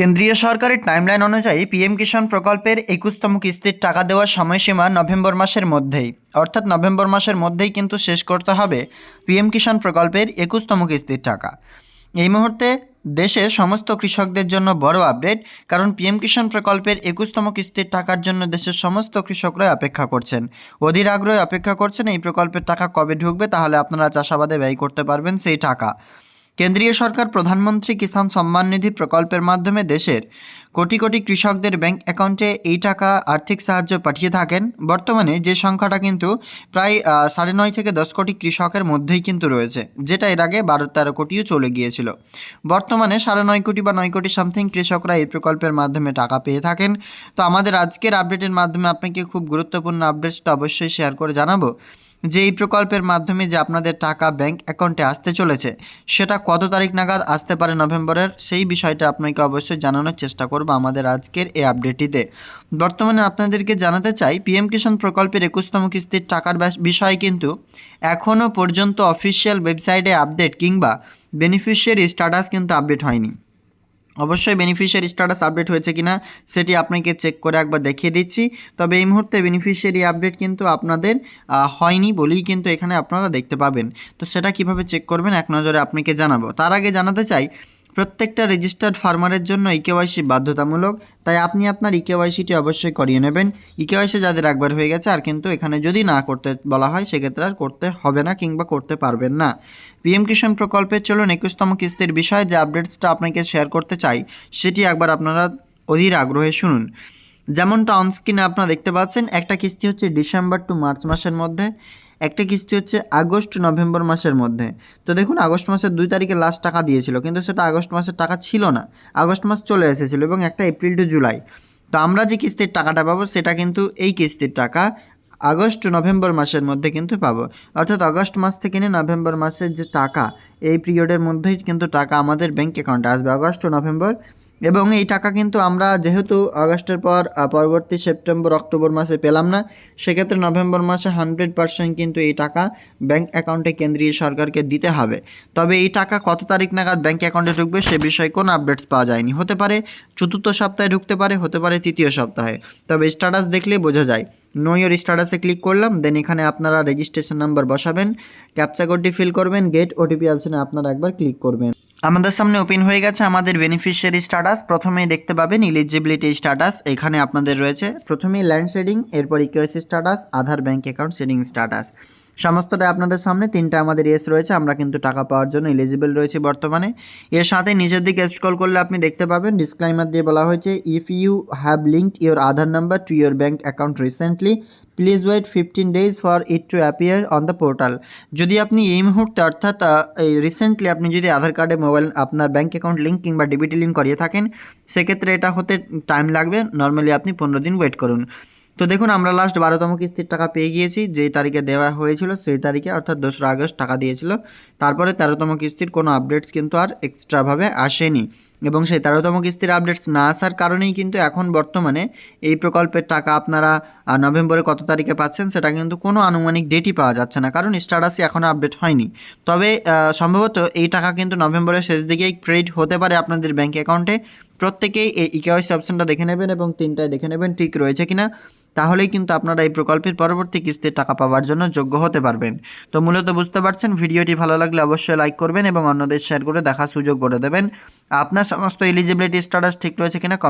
কেন্দ্রীয় সরকারের টাইমলাইন অনুযায়ী পিএম কিষাণ প্রকল্পের একুশতম কিস্তির টাকা দেওয়ার সময়সীমা নভেম্বর মাসের মধ্যেই। অর্থাৎ নভেম্বর মাসের মধ্যেই কিন্তু শেষ করতে হবে পিএম কিষাণ প্রকল্পের একুশতম কিস্তির টাকা। এই মুহূর্তে দেশে সমস্ত কৃষকদের জন্য বড় আপডেট কারণ পিএম কিষাণ প্রকল্পের একুশতম কিস্তির টাকার জন্য দেশের সমস্ত কৃষকরাই অপেক্ষা করছেন। অধীর আগ্রহে অপেক্ষা করছেন এই প্রকল্পের টাকা কবে ঢুকবে, তাহলে আপনারা চাষাবাদে ব্যয় করতে পারবেন সেই টাকা। কেন্দ্রীয় সরকার প্রধানমন্ত্রী কিষাণ সম্মান নিধি প্রকল্পের মাধ্যমে দেশের কোটি কোটি কৃষকদের ব্যাংক অ্যাকাউন্টে এই টাকা আর্থিক সাহায্য পাঠিয়ে থাকেন। বর্তমানে যে সংখ্যাটা কিন্তু প্রায় সাড়ে নয় থেকে দশ কোটি কৃষকের মধ্যেই কিন্তু রয়েছে, যেটা এর আগে বারো তেরো কোটিও চলে গিয়েছিল। বর্তমানে সাড়ে নয় কোটি বা নয় কোটি সামথিং কৃষকরা এই প্রকল্পের মাধ্যমে টাকা পেয়ে থাকেন। তো আমাদের আজকের আপডেটের মাধ্যমে আপনাকে খুব গুরুত্বপূর্ণ আপডেটসটা অবশ্যই শেয়ার করে জানাব। যে এই প্রকল্পের মাধ্যমে যে আপনাদের টাকা ব্যাংক অ্যাকাউন্টে আসতে চলেছে, সেটা কত তারিখ নাগাদ আসতে পারে নভেম্বরের, সেই বিষয়টা আপনাকে অবশ্যই জানানোর চেষ্টা করব আমাদের আজকের এই আপডেটটিতে। বর্তমানে আপনাদেরকে জানাতে চাই, পিএম কিষাণ প্রকল্পের একুশতম কিস্তির টাকার বিষয়ে কিন্তু এখনও পর্যন্ত অফিসিয়াল ওয়েবসাইটে আপডেট কিংবা বেনিফিশিয়ারি স্ট্যাটাস কিন্তু আপডেট হয়নি। অবশ্যই বেনিফিশিয়ারি স্ট্যাটাস আপডেট হয়েছে কিনা সেটি আপনাকে চেক করে একবার দেখিয়ে দিচ্ছি। তবে এই মুহূর্তে বেনিফিশিয়ারি আপডেট কিন্তু আপনাদের হয়নি বলেই কিন্তু এখানে আপনারা দেখতে পাবেন। তো সেটা কীভাবে চেক করবেন, এক নজরে আপনাকে জানাব। তার আগে জানাতে চাই প্রত্যেকটা রেজিস্টার্ড ফার্মারের জন্য ইকেওয়াইসি বাধ্যতামূলক, তাই আপনি আপনার ইকেওয়াইসিটি অবশ্যই করিয়ে নেবেন। ইকেওয়াইসি যাদের একবার হয়ে গেছে, আর কিন্তু এখানে যদি না করতে বলা হয়, সেক্ষেত্রে আর করতে হবে না কিংবা করতে পারবেন না। পিএম কিষাণ প্রকল্পের চলুন একুশতম কিস্তির বিষয়ে যে আপডেটসটা আপনাকে শেয়ার করতে চাই, সেটি একবার আপনারা অধীর আগ্রহে শুনুন। যেমনটা অনস্ক্রিনে আপনারা দেখতে পাচ্ছেন, একটা কিস্তি হচ্ছে ডিসেম্বর টু মার্চ মাসের মধ্যে। একটা কিস্তি হচ্ছে আগস্ট, নভেম্বর মাসের মধ্যে। তো দেখুন, আগস্ট মাসের দুই তারিখে লাস্ট টাকা দিয়েছিল, কিন্তু সেটা আগস্ট মাসের টাকা ছিল না। আগস্ট মাস চলে এসেছিল এবং একটা এপ্রিল টু জুলাই। তো আমরা যে কিস্তির টাকাটা পাবো, সেটা কিন্তু এই কিস্তির টাকা আগস্ট, নভেম্বর মাসের মধ্যে কিন্তু পাবো। অর্থাৎ আগস্ট মাস থেকে নিয়ে নভেম্বর মাসের যে টাকা, এই পিরিয়ডের মধ্যেই কিন্তু টাকা আমাদের ব্যাঙ্ক অ্যাকাউন্টে আসবে। আগস্ট ও নভেম্বর এবং এই টাকা কিন্তু আমরা যেহেতু আগস্টের পর পরবর্তী সেপ্টেম্বর, অক্টোবর মাসে পেলাম না, সেক্ষেত্রে নভেম্বর মাসে হান্ড্রেড পার্সেন্ট কিন্তু এই টাকা ব্যাংক অ্যাকাউন্টে কেন্দ্রীয় সরকারকে দিতে হবে। তবে এই টাকা কত তারিখ নাগাদ ব্যাংক অ্যাকাউন্টে ঢুকবে সে বিষয়ে কোনো আপডেটস পাওয়া যায়নি। হতে পারে চতুর্থ সপ্তাহে ঢুকতে পারে, হতে পারে তৃতীয় সপ্তাহে। তবে স্ট্যাটাস দেখলে বোঝা যায়। নো ইয়োর স্ট্যাটাসে ক্লিক করলাম দেন এখানে আপনারা রেজিস্ট্রেশন নাম্বার বসাবেন ক্যাপচা কোডটি ফিল করবেন গেট ওটিপি অপশনে আপনারা একবার ক্লিক করবেন। আমাদের সামনে ওপেন হয়ে গেছে আমাদের বেনিফিশিয়ারি স্ট্যাটাস প্রথমেই দেখতে পাবেন ইলিজিবিলিটি স্ট্যাটাস এখানে আপনাদের রয়েছে প্রথমেই ল্যান্ড শেডিং এরপর eKYC status Aadhaar bank account seeding status সমস্তটা আপনাদের সামনে, তিনটা আমাদের এস রয়েছে, আমরা কিন্তু টাকা পাওয়ার জন্য এলিজিবল রয়েছে বর্তমানে। এর সাথে নিচের দিকে স্ক্রল করলে আপনি দেখতে পাবেন ডিসক্লাইমার দিয়ে বলা হয়েছে if you have linked your Aadhaar number to your bank account recently please wait fifteen days for it to appear on the portal যদি আপনি এই মুহূর্তে অর্থাৎ এই রিসেন্টলি আপনি যদি আধার কার্ডে মোবাইল আপনার ব্যাঙ্ক অ্যাকাউন্ট লিঙ্ক কিংবা ডিবিটি লিঙ্ক করিয়ে থাকেন, সেক্ষেত্রে এটা হতে টাইম লাগবে নর্মালি আপনি পনেরো দিন ওয়েট করুন। তো দেখুন, আমরা লাস্ট বারোতম কিস্তির টাকা পেয়ে গিয়েছি। যেই তারিখে দেওয়া হয়েছিল সেই তারিখে, অর্থাৎ দোসরা আগস্ট টাকা দিয়েছিল। তারপরে তেরোতম কিস্তির কোনো আপডেটস কিন্তু আর এক্সট্রাভাবে আসেনি। এবং সেই তেরোতম কিস্তির আপডেটস না আসার কারণেই কিন্তু এখন বর্তমানে এই প্রকল্পের টাকা আপনারা নভেম্বরে কত তারিখে পাচ্ছেন সেটা কিন্তু কোনো আনুমানিক ডেটই পাওয়া যাচ্ছে না। কারণ স্ট্যাটাসই এখনও আপডেট হয়নি। তবে সম্ভবত এই টাকা কিন্তু নভেম্বরের শেষ দিকেই ক্রেডিট হতে পারে আপনাদের ব্যাঙ্ক অ্যাকাউন্টে প্রত্যেকেই এই ইকেওয়াইসি অপশনটা দেখে নেবেন এবং তিনটায় দেখে নেবেন ঠিক রয়েছে কিনা। তাহলেই কিন্তু আপনারা এই প্রকল্পের পরবর্তী কিস্তির টাকা পাওয়ার জন্য যোগ্য হতে পারবেন। তো মূলত বুঝতে পারছেন, ভিডিওটি ভালো লাগলে অবশ্যই লাইক করবেন এবং অন্যদের শেয়ার করে দেখার সুযোগ করে দেবেন। আপনার সমস্ত এলিজিবিলিটি স্ট্যাটাস ঠিক রয়েছে কিনা কমেন্ট